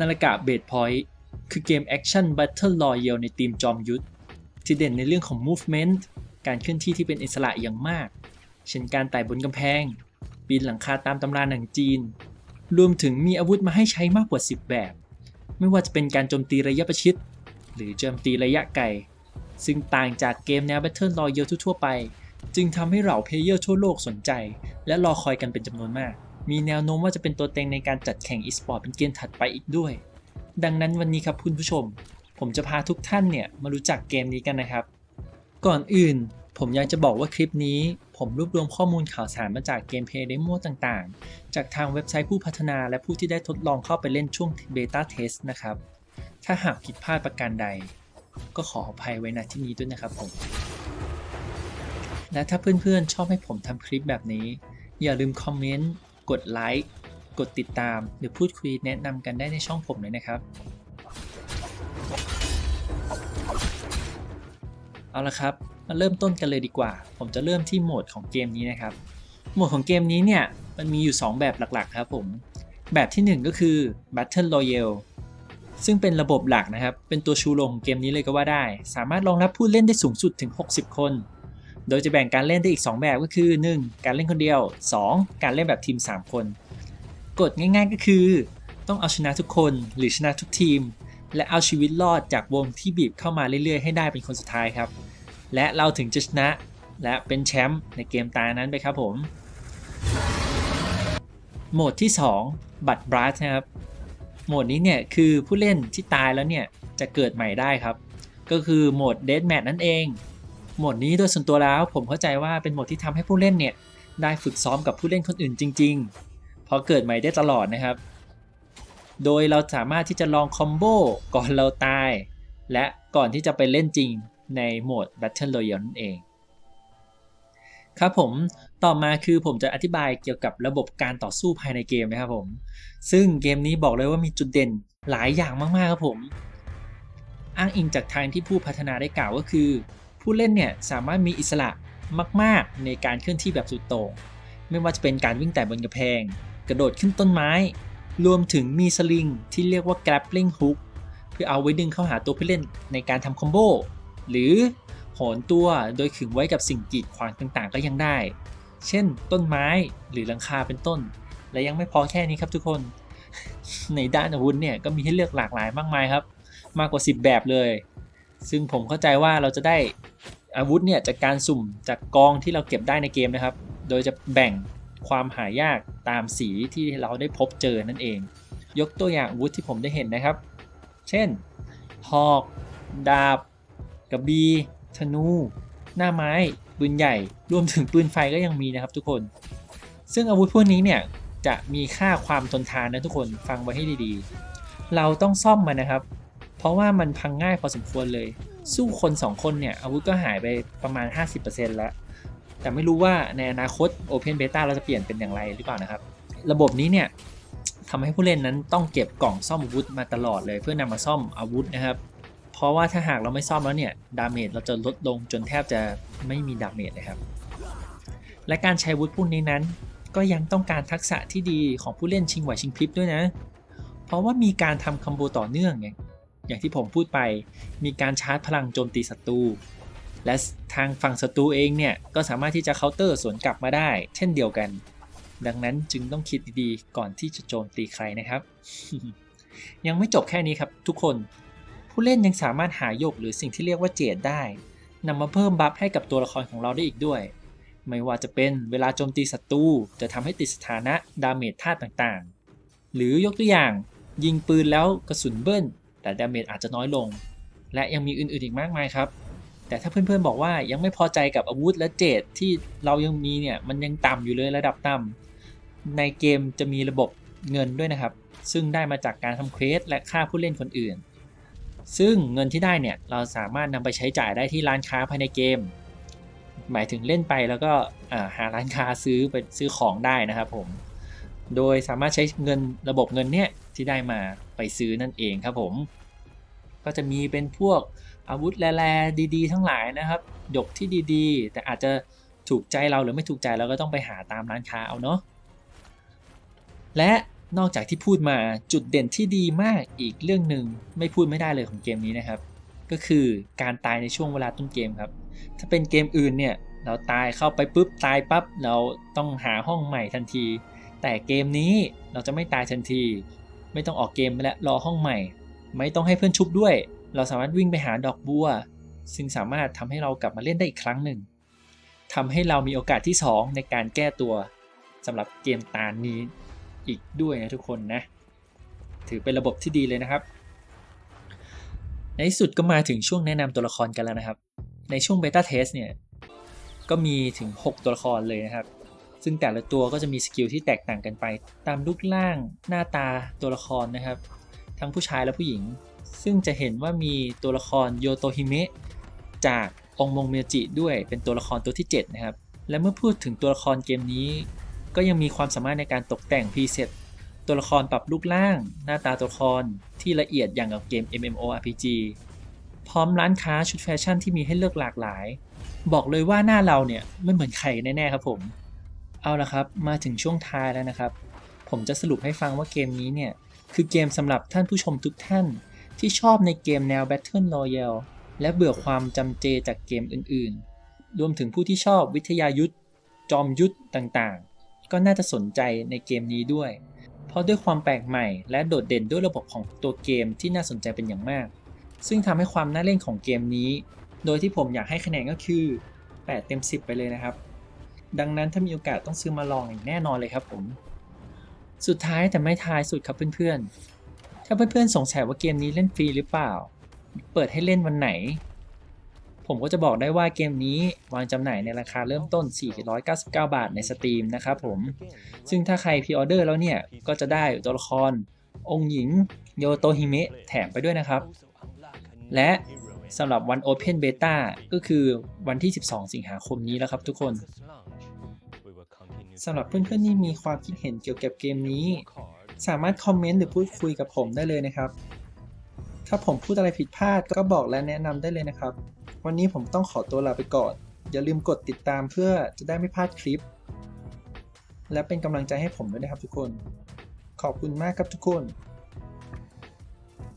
นาฬิกาเบดพอยต์คือเกมแอคชั่น Battle Royale ในทีมจอมยุทธที่เด่นในเรื่องของ Movement การเคลื่อนที่ที่เป็นอิสระอย่างมาก เช่นการไต่บนกำแพง ปีนหลังคาตามตำราหนังจีน รวมถึงมีอาวุธมาให้ใช้มากกว่า 10 แบบ ไม่ว่าจะเป็นการโจมตีระยะประชิด หรือโจมตีระยะไกล ซึ่งต่างจากเกมแนว Battle Royale ทั่วไป จึงทำให้เหล่าเพลเยอร์ทั่วโลกสนใจ และรอคอยกันเป็นจำนวนมาก มีแนวโน้มว่าจะเป็นตัวเต็งในการจัดแข่ง e-sport เป็นเกมถัดไปอีกด้วย ดังนั้นวันนี้ครับคุณผู้ชม ผมจะพาทุกท่านเนี่ยมารู้จักเกมนี้กันนะครับ ก่อนอื่น ผมอยากจะบอกว่าคลิปนี้ ผมรวบรวมข้อมูลข่าวสารมาจากเกมเพลย์เดโมต่างๆ จากทางเว็บไซต์ผู้พัฒนาและผู้ที่ได้ทดลองเข้าไปเล่นช่วงเบต้าเทสนะครับ ถ้าหากผิดพลาดประการใด ก็ขออภัยไว้ณที่นี้ด้วยนะครับผม และถ้าเพื่อนๆชอบให้ผมทำคลิปแบบนี้ อย่าลืมคอมเมนต์ กดไลค์ กดติดตาม หรือพูดคุยแนะนำกันได้ในช่องผมเลยนะครับ เอาละครับ มาเริ่มต้นกันเลยดีกว่า ผมจะเริ่มที่โหมดของเกมนี้นะครับ โหมดของเกมนี้เนี่ย มันมีอยู่ 2 แบบหลักๆครับผม แบบที่ 1 ก็คือ Battle Royale ซึ่งเป็นระบบหลักนะครับ เป็นตัวชูโรงของเกมนี้เลยก็ว่าได้ สามารถรองรับผู้เล่นได้สูงสุดถึง 60 คน โดยจะแบ่งการเล่นได้อีก 2 แบบก็คือ 1. การเล่นคนเดียว 2. การเล่นแบบทีม 3 คน กฎง่ายๆก็คือ ต้องเอาชนะทุกคนหรือชนะทุกทีม และเอาชีวิตรอดจากวงที่บีบเข้ามาเรื่อยๆ ให้ได้เป็นคนสุดท้ายครับ และเราถึงจะชนะและเป็นแชมป์ในเกมตานั้นไปครับผม โหมดที่ 2 บัตรบรัสนะครับ โหมดนี้เนี่ยคือผู้เล่นที่ตายแล้วเนี่ยจะเกิดใหม่ได้ครับ ก็คือโหมด Dead Match นั่นเอง โหมดนี้โดยส่วนตัวแล้วผมเข้าใจว่าเป็นโหมดที่ทำให้ผู้เล่นเนี่ยได้ฝึกซ้อมกับผู้เล่นคนอื่นจริงๆ เพราะเกิดใหม่ได้ตลอดนะครับ โดยเราสามารถที่จะลองคอมโบก่อนเราตาย และก่อนที่จะไปเล่นจริงในโหมด Battle Royale นั่นเอง ครับผมต่อมาคือผมจะอธิบายเกี่ยวกับระบบการต่อสู้ภายในเกมนะครับผม ซึ่งเกมนี้บอกเลยว่ามีจุดเด่นหลายอย่างมากๆครับผม อ้างอิงจากทางที่ผู้พัฒนาได้กล่าวก็คือ ผู้เล่นเนี่ยสามารถมีอิสระมาก ๆ ในการเคลื่อนที่แบบสุดโต่งไม่ว่าจะเป็นการวิ่งแต่บนกระแพง กระโดดขึ้นต้นไม้ รวมถึงมีสลิงที่เรียกว่า grappling hook เพื่อเอาไว้ดึงเข้าหาตัวผู้เล่นในการทำคอมโบหรือโหนตัวโดยขึงไว้กับสิ่งกีดขวางต่างๆ ก็ยังได้ เช่น ต้นไม้หรือหลังคาเป็นต้น และยังไม่พอแค่นี้ครับทุกคน ในด้านอาวุธเนี่ยก็มีให้เลือกหลากหลายมากมายครับ มากกว่า 10 แบบเลย ซึ่งผมเข้าใจว่าเราจะได้อาวุธเนี่ยจากการสุ่มจากกองที่เราเก็บได้ในเกมนะครับ โดยจะแบ่งความหายากตามสีที่เราได้พบเจอนั่นเอง ยกตัวอย่างอาวุธที่ผมได้เห็นนะครับ เช่น หอก ดาบ กระบี่ธนู หน้าไม้ ปืนใหญ่ รวมถึงปืนไฟก็ยังมีนะครับทุกคน ซึ่งอาวุธพวกนี้เนี่ยจะมีค่าความทนทานนะทุกคนฟังไว้ให้ดีๆ เราต้องซ่อมมันนะครับ ราะว่ามันพังง่ายพอสมควรเลย สู้คน 2 คนเนี่ย อาวุธก็หายไปประมาณ 50%แล้ว แต่ไม่รู้ว่าในอนาคต Open Beta เราจะเปลี่ยนเป็นอย่างไรหรือเปล่านะครับ ระบบนี้เนี่ยทำให้ผู้เล่นนั้นต้องเก็บกล่องซ่อมอาวุธมาตลอดเลยเพื่อนำมาซ่อมอาวุธนะครับ เพราะว่าถ้าหากเราไม่ซ่อมแล้วเนี่ยดาเมจเราจะลดลงจนแทบจะไม่มีดาเมจเลยครับ และการใช้อาวุธพวกนี้นั้น ก็ยังต้องการทักษะที่ดีของผู้เล่นชิงไหวชิงพริบด้วยนะ เพราะว่ามีการทำคอมโบต่อเนื่องไง อย่างที่ผมพูดไปมีการชาร์จพลังโจมตีศัตรู และทางฝั่งศัตรูเองเนี่ย ก็สามารถที่จะเคาน์เตอร์สวนกลับมาได้ เช่นเดียวกัน ดังนั้นจึงต้องคิดดีๆ ก่อนที่จะโจมตีใครนะครับ ยังไม่จบแค่นี้ครับทุกคน ผู้เล่นยังสามารถหายกหรือสิ่งที่เรียกว่าเจดได้นำมาเพิ่มบัฟให้กับตัวละครของเราได้อีกด้วย ไม่ว่าจะเป็นเวลาโจมตีศัตรูจะทำให้ติดสถานะดาเมจธาตุต่างๆ หรือยกตัวอย่างยิงปืนแล้วกระสุนเบิ้ล แต่ดาเมจอาจจะน้อยลง และยังมีอื่นๆอีกมากมายครับ แต่ถ้าเพื่อนๆบอกว่ายังไม่พอใจกับอาวุธและเจดที่เรายังมีเนี่ยมันยังต่ำอยู่เลยระดับต่ำในเกมจะมีระบบเงินด้วยนะครับ ซึ่งได้มาจากการทำเควสและฆ่าผู้เล่นคนอื่น ซึ่งเงินที่ได้เนี่ยเราสามารถนำไปใช้จ่ายได้ที่ร้านค้าภายในเกม หมายถึงเล่นไปแล้วก็หาร้านค้าซื้อไปซื้อของได้นะครับผม โดยสามารถใช้เงินระบบเงินเนี่ยที่ได้มาไปซื้อนั่นเองครับผม ก็จะมีเป็นพวกอาวุธแร่ๆดีๆ ทั้งหลายนะครับหยกที่ดีๆ แต่อาจจะถูกใจเราหรือไม่ถูกใจเราก็ต้องไปหาตามร้านค้าเอาเนาะและนอกจากที่พูดมาจุดเด่นที่ดีมากอีกเรื่องหนึ่งไม่พูดไม่ได้เลยของเกมนี้นะครับ ก็คือการตายในช่วงเวลาต้นเกมครับ ถ้าเป็นเกมอื่นเนี่ยเราตายเข้าไปปุ๊บตายปั๊บเราต้องหาห้องใหม่ทันที แต่เกมนี้เราจะไม่ตายทันที ไม่ต้องออกเกมไปแล้วรอห้องใหม่ ไม่ต้องให้เพื่อนชุบด้วย เราสามารถวิ่งไปหาดอกบัว ซึ่งสามารถทำให้เรากลับมาเล่นได้อีกครั้งหนึ่งทำให้เรามีโอกาสที่ 2 ในการแก้ตัวสำหรับเกมตานี้อีกด้วยนะทุกคนนะ ถือเป็นระบบที่ดีเลยนะครับ ในสุดก็มาถึงช่วงแนะนำตัวละครกันแล้วนะครับ ในช่วงเบต้าเทสเนี่ยก็มีถึง 6 ตัวละครเลยนะครับ ซึ่งแต่ละตัวก็จะมีสกิลที่แตกต่างกันไป ตามรูปร่างหน้าตาตัวละครนะครับ ทั้งผู้ชายและผู้หญิง ซึ่งจะเห็นว่ามีตัวละครโยโตฮิเมะจากองค์มงเมจิด้วยเป็นตัวละครตัวที่ 7 นะครับ และเมื่อพูดถึงตัวละครเกมนี้ ก็ยังมีความสามารถในการตกแต่งพรีเซตตัวละครปรับรูปร่าง หน้าตาตัวละครที่ละเอียดอย่างกับเกม MMORPG พร้อมร้านค้าชุดแฟชั่นที่มีให้เลือกหลากหลาย บอกเลยว่าหน้าเราเนี่ยไม่เหมือนใครแน่ๆครับผม เอาละครับ มาถึงช่วงท้ายแล้วนะครับ ผมจะสรุปให้ฟังว่าเกมนี้เนี่ย คือเกมสำหรับท่านผู้ชมทุกท่าน ที่ชอบในเกมแนว Battle Royale และเบื่อความจำเจจากเกมอื่นๆ รวมถึงผู้ที่ชอบวิทยายุทธ จอมยุทธต่างๆ ก็น่าจะสนใจในเกมนี้ด้วย เพราะด้วยความแปลกใหม่และโดดเด่นด้วยระบบของตัวเกมที่น่าสนใจเป็นอย่างมาก ซึ่งทำให้ความน่าเล่นของเกมนี้ โดยที่ผมอยากให้คะแนนก็คือ 8 เต็ม 10 ไปเลยนะครับ ดังนั้นถ้ามีโอกาสต้องซื้อมาลองอย่างแน่นอนเลยครับผม สุดท้ายแต่ไม่ท้ายสุดครับเพื่อนๆ ถ้าเพื่อนๆสงสัยว่าเกมนี้เล่นฟรีหรือเปล่า เปิดให้เล่นวันไหน ผมก็จะบอกได้ว่าเกมนี้วางจำหน่ายในราคาเริ่มต้น 499 บาทในสตรีมนะครับผม ซึ่งถ้าใครพรีออเดอร์แล้วเนี่ย ก็จะได้ตัวละคร องค์หญิงโยโตฮิเมะแถมไปด้วยนะครับ และสำหรับวัน Open Beta ก็คือวันที่ 12 สิงหาคมนี้แล้วครับทุกคน สำหรับเพื่อนๆที่มีความคิดเห็นเกี่ยวกับเกมนี้ สามารถคอมเมนต์หรือพูดคุยกับผมได้เลยนะครับ ถ้าผมพูดอะไรผิดพลาดก็บอกและแนะนำได้เลยนะครับ วันนี้ผมต้องขอตัวลาไปก่อน อย่าลืมกดติดตามเพื่อจะได้ไม่พลาดคลิป และเป็นกำลังใจให้ผมด้วยนะครับทุกคน ขอบคุณมากครับทุกคน